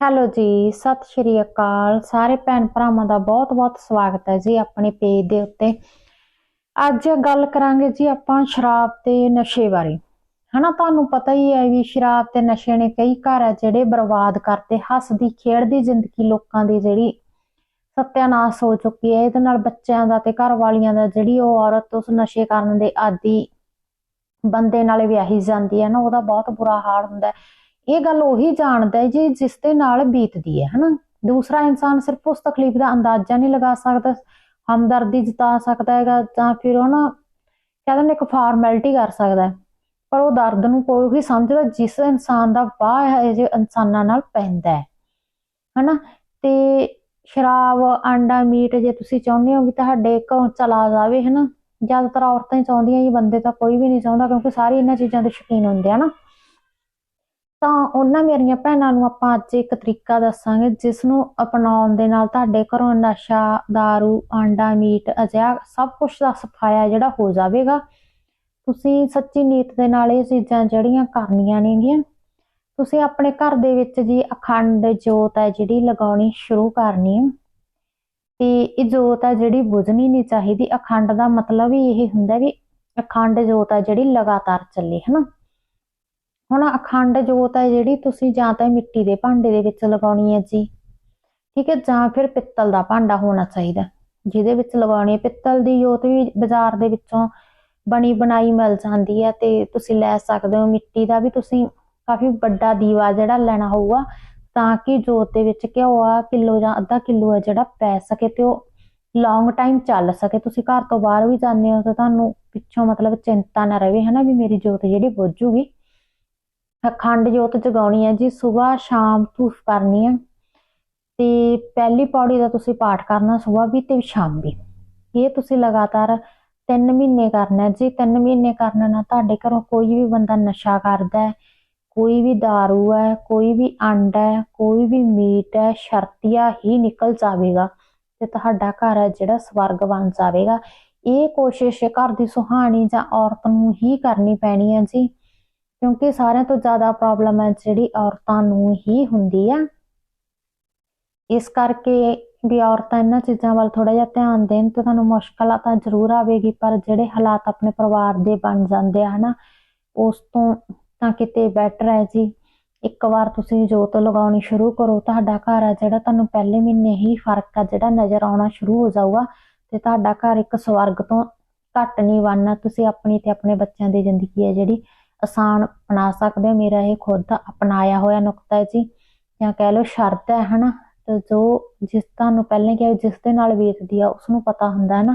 Hello ਜੀ, ਸਤਿ ਸ਼੍ਰੀ ਅਕਾਲ। ਸਾਰੇ ਭੈਣ ਭਰਾਵਾਂ ਦਾ ਬਹੁਤ-ਬਹੁਤ ਸਵਾਗਤ ਹੈ ਜੀ ਆਪਣੇ ਪੇਜ ਦੇ ਉੱਤੇ। ਅੱਜ ਗੱਲ ਕਰਾਂਗੇ ਜੀ ਆਪਾਂ ਸ਼ਰਾਬ ਤੇ ਨਸ਼ੇ ਬਾਰੇ। ਹਨਾ, ਤੁਹਾਨੂੰ ਪਤਾ ਹੀ ਹੈ ਵੀ ਸ਼ਰਾਬ ਤੇ ਨਸ਼ੇ ਨੇ ਕਈ ਘਰ ਹੈ ਜਿਹੜੇ ਬਰਬਾਦ ਕਰਤੇ ਹੱਸਦੀ, ਖੇਡਦੀ ਜ਼ਿੰਦਗੀ ਲੋਕਾਂ ਦੀ ਜਿਹੜੀ ਸਤਿਆਨਾਸ਼ ਹੋ ਚੁੱਕੀ ਹੈ। ਇਹਦੇ ਨਾਲ ਬੱਚਿਆਂ ਦਾ ਤੇ ਘਰ ਵਾਲੀਆਂ ਦਾ ਜਿਹੜੀ ਉਹ ਔਰਤ ਉਸ ਨਸ਼ੇ ਕਰਨ ਦੇ ਆਦੀ ਬੰਦੇ ਨਾਲ ਵਿਆਹੀ ਜਾਂਦੀ ਹੈ ਨਾ, ਉਹਦਾ ਬਹੁਤ ਬੁਰਾ ਹਾਲ ਹੁੰਦਾ ਹੈ। ਇਹ ਗੱਲ ਉਹੀ ਜਾਣਦਾ ਹੈ ਜੀ ਜਿਸ ਦੇ ਨਾਲ ਬੀਤਦੀ ਹੈ, ਹਨਾ? ਦੂਸਰਾ ਇਨਸਾਨ ਸਿਰਫ ਉਸ ਤਕਲੀਫ ਦਾ ਅੰਦਾਜ਼ਾ ਨਹੀਂ ਲਗਾ ਸਕਦਾ, ਹਮਦਰਦੀ ਜਤਾ ਸਕਦਾ ਹੈਗਾ ਜਾਂ ਫਿਰ ਉਹ ਨਾ ਕਹਿੰਦੇ ਨੇ ਇੱਕ ਫਾਰਮੈਲਿਟੀ ਕਰ ਸਕਦਾ ਪਰ ਉਹ ਦਰਦ ਨੂੰ ਕੋਈ ਵੀ ਸਮਝਦਾ ਜਿਸ ਇਨਸਾਨ ਦਾ ਵਾਹ ਹੈ ਜੇ ਇਨਸਾਨਾਂ ਨਾਲ ਪੈਂਦਾ ਹੈ, ਹਨਾ? ਤੇ ਸ਼ਰਾਬ ਆਂਡਾ ਮੀਟ ਜੇ ਤੁਸੀਂ ਚਾਹੁੰਦੇ ਹੋ ਵੀ ਤੁਹਾਡੇ ਘਰੋਂ ਚਲਾ ਜਾਵੇ, ਹਨਾ? ਜ਼ਿਆਦਾਤਰ ਔਰਤਾਂ ਹੀ ਚਾਹੁੰਦੀਆਂ ਜੀ, ਬੰਦੇ ਤਾਂ ਕੋਈ ਵੀ ਨਹੀਂ ਚਾਹੁੰਦਾ ਕਿਉਂਕਿ ਸਾਰੇ ਇਹਨਾਂ ਚੀਜ਼ਾਂ ਦੇ ਸ਼ੌਕੀਨ ਹੁੰਦੇ ਆ ਨਾ ਤਾਂ ਉਹਨਾਂ ਮੇਰੀਆਂ ਭੈਣਾਂ ਨੂੰ ਆਪਾਂ ਅੱਜ ਇੱਕ ਤਰੀਕਾ ਦੱਸਾਂਗੇ ਜਿਸ ਨੂੰ ਅਪਣਾਉਣ ਦੇ ਨਾਲ ਤੁਹਾਡੇ ਘਰੋਂ ਨਸ਼ਾ, दारू, ਆਂਡਾ, ਮੀਟ ਅਜਿਹਾ ਸਭ ਕੁਝ ਦਾ ਸਫਾਇਆ ਜਿਹੜਾ ਹੋ ਜਾਵੇਗਾ। ਤੁਸੀਂ ਸੱਚੀ ਨੀਤ ਦੇ ਨਾਲ ਇਹ ਚੀਜ਼ਾਂ ਜਿਹੜੀਆਂ ਕਰਨੀਆਂ ਨੇਗੀਆਂ ਤੁਸੀਂ ਆਪਣੇ ਘਰ ਦੇ ਵਿੱਚ ਜੀ ਅਖੰਡ ਜੋਤ ਹੈ ਜਿਹੜੀ ਲਗਾਉਣੀ ਸ਼ੁਰੂ ਕਰਨੀ ਹੈ। ਤੇ ਇਹ ਜੋਤ ਹੈ ਜਿਹੜੀ ਬੁਝਣੀ ਨਹੀਂ ਚਾਹੀਦੀ। ਅਖੰਡ ਦਾ ਮਤਲਬ ਹੀ ਇਹ ਹੁੰਦਾ ਵੀ ਅਖੰਡ ਜੋਤ ਹੈ ਜਿਹੜੀ ਲਗਾਤਾਰ ਚੱਲੇ ਹਨਾ? ਹੁਣ ਅਖੰਡ ਜੋਤ ਹੈ ਜਿਹੜੀ ਤੁਸੀਂ ਜਾਂ ਤਾਂ ਮਿੱਟੀ ਦੇ ਭਾਂਡੇ ਦੇ ਵਿੱਚ ਲਗਾਉਣੀ ਹੈ ਜੀ। ਠੀਕ ਹੈ, ਜਾਂ ਫਿਰ ਪਿੱਤਲ ਦਾ ਭਾਂਡਾ ਹੋਣਾ ਚਾਹੀਦਾ। ਜਿਹਦੇ ਵਿੱਚ ਲਗਾਉਣੀ ਹੈ ਪਿੱਤਲ ਦੀ ਜੋਤ ਵੀ ਬਾਜ਼ਾਰ ਦੇ ਵਿੱਚੋਂ ਬਣੀ ਬਣਾਈ ਮਿਲ ਜਾਂਦੀ ਹੈ ਤੇ ਤੁਸੀਂ ਲੈ ਸਕਦੇ ਹੋ। ਮਿੱਟੀ ਦਾ ਵੀ ਤੁਸੀਂ ਕਾਫੀ ਵੱਡਾ ਦੀਵਾ ਜਿਹੜਾ ਲੈਣਾ ਹੋਊਗਾ, ਤਾਂ ਕਿ ਜੋਤ ਦੇ ਵਿੱਚ ਘਿਓ ਆ ਕਿਲੋ ਜਾਂ ਅੱਧਾ ਕਿਲੋ ਹੈ ਜਿਹੜਾ ਪੈ ਸਕੇ ਤੇ ਉਹ ਲੌਂਗ ਟਾਈਮ ਚੱਲ ਸਕੇ। ਤੁਸੀਂ ਘਰ ਤੋਂ ਬਾਹਰ ਵੀ ਜਾਂਦੇ ਹੋ ਤਾਂ ਤੁਹਾਨੂੰ ਪਿੱਛੋਂ ਮਤਲਬ ਚਿੰਤਾ ਨਾ ਰਹੇ ਹਨਾ ਵੀ ਮੇਰੀ ਜੋਤ ਜਿਹੜੀ ਬੁੱਝੂਗੀ ਅਖੰਡ ਜੋਤ ਜਗਾਉਣੀ ਹੈ ਜੀ ਸਵੇਰ ਸ਼ਾਮ ਧੂਫ ਕਰਨੀ ਹੈ। ਤੇ ਪਹਿਲੀ ਪੌੜੀ ਦਾ ਤੁਸੀਂ ਪਾਠ ਕਰਨਾ ਸਵੇਰ ਵੀ ਤੇ ਸ਼ਾਮ ਵੀ। ਇਹ ਤੁਸੀਂ ਲਗਾਤਾਰ 3 ਮਹੀਨੇ ਕਰਨਾ ਜੀ। 3 ਮਹੀਨੇ ਕਰਨ ਨਾਲ ਤੁਹਾਡੇ ਘਰੋਂ ਕੋਈ ਵੀ ਬੰਦਾ ਨਸ਼ਾ ਕਰਦਾ ਹੈ, ਕੋਈ ਵੀ दारू ਹੈ, ਕੋਈ ਵੀ ਅੰਡਾ ਹੈ, ਕੋਈ ਵੀ ਮੀਟ ਹੈ, ਸ਼ਰਤੀਆ ਹੀ ਨਿਕਲ ਜਾਵੇਗਾ ਤੇ ਤੁਹਾਡਾ ਘਰ ਹੈ ਜਿਹੜਾ ਸਵਰਗ ਬਣ ਜਾਵੇਗਾ। ਇਹ ਕੋਸ਼ਿਸ਼ ਘਰ ਦੀ ਸੁਹਾਣੀ ਜਾਂ ਔਰਤ ਨੂੰ ਹੀ ਕਰਨੀ ਪੈਣੀ ਹੈ ਜੀ। ਕਿਉਂਕਿ ਸਾਰਿਆਂ ਤੋਂ ਜ਼ਿਆਦਾ ਪ੍ਰੋਬਲਮ ਹੈ ਜਿਹੜੀ ਔਰਤਾਂ ਨੂੰ ਹੀ ਹੁੰਦੀ ਆ ਇਸ ਕਰਕੇ ਵੀ ਔਰਤਾਂ ਇਹਨਾਂ ਚੀਜ਼ਾਂ ਵੱਲ ਥੋੜਾ ਜਿਹਾ ਧਿਆਨ ਦੇਣ ਤੇ ਤੁਹਾਨੂੰ ਮੁਸ਼ਕਲਾਂ ਤਾਂ ਜ਼ਰੂਰ ਆਵੇਗੀ, ਪਰ ਜਿਹੜੇ ਹਾਲਾਤ ਆਪਣੇ ਪਰਿਵਾਰ ਦੇ ਬਣ ਜਾਂਦੇ ਆ, ਹਨਾ, ਉਸ ਤੋਂ ਤਾਂ ਕਿਤੇ ਬੈਟਰ ਹੈ ਜੀ। ਇੱਕ ਵਾਰ ਤੁਸੀਂ ਜੋਤ ਲਗਾਉਣੀ ਸ਼ੁਰੂ ਕਰੋ, ਤੁਹਾਡਾ ਘਰ ਆ ਜਿਹੜਾ, ਤੁਹਾਨੂੰ ਪਹਿਲੇ ਮਹੀਨੇ ਹੀ ਫ਼ਰਕ ਆ ਜਿਹੜਾ ਨਜ਼ਰ ਆਉਣਾ ਸ਼ੁਰੂ ਹੋ ਜਾਊਗਾ ਤੇ ਤੁਹਾਡਾ ਘਰ ਇੱਕ ਸਵਰਗ ਤੋਂ ਘੱਟ ਨਹੀਂ ਬਣਨਾ। ਤੁਸੀਂ ਆਪਣੀ ਤੇ ਆਪਣੇ ਬੱਚਿਆਂ ਦੀ ਜ਼ਿੰਦਗੀ ਹੈ ਜਿਹੜੀ ਆਸਾਨ ਬਣਾ ਸਕਦੇ ਹੋ ਮੇਰਾ ਇਹ ਖੁਦ ਦਾ ਅਪਣਾਇਆ ਹੋਇਆ ਨੁਕਤਾ ਹੈ ਜੀ। ਜਾਂ ਕਹਿ ਲਓ ਸ਼ਰਤ ਹੈ, ਹਨਾ? ਤੇ ਜੋ ਜਿਸ ਤੁਹਾਨੂੰ ਪਹਿਲੇ ਕਿਹਾ ਜਿਸ ਦੇ ਨਾਲ ਵੇਚਦੀ ਆ ਉਸ ਨੂੰ ਪਤਾ ਹੁੰਦਾ ਹੈ ਨਾ।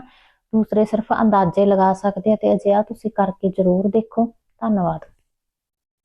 ਦੂਸਰੇ ਸਿਰਫ ਅੰਦਾਜ਼ੇ ਲਗਾ ਸਕਦੇ ਆ ਤੇ ਅਜਿਹਾ ਤੁਸੀਂ ਕਰਕੇ ਜ਼ਰੂਰ ਦੇਖੋ। ਧੰਨਵਾਦ।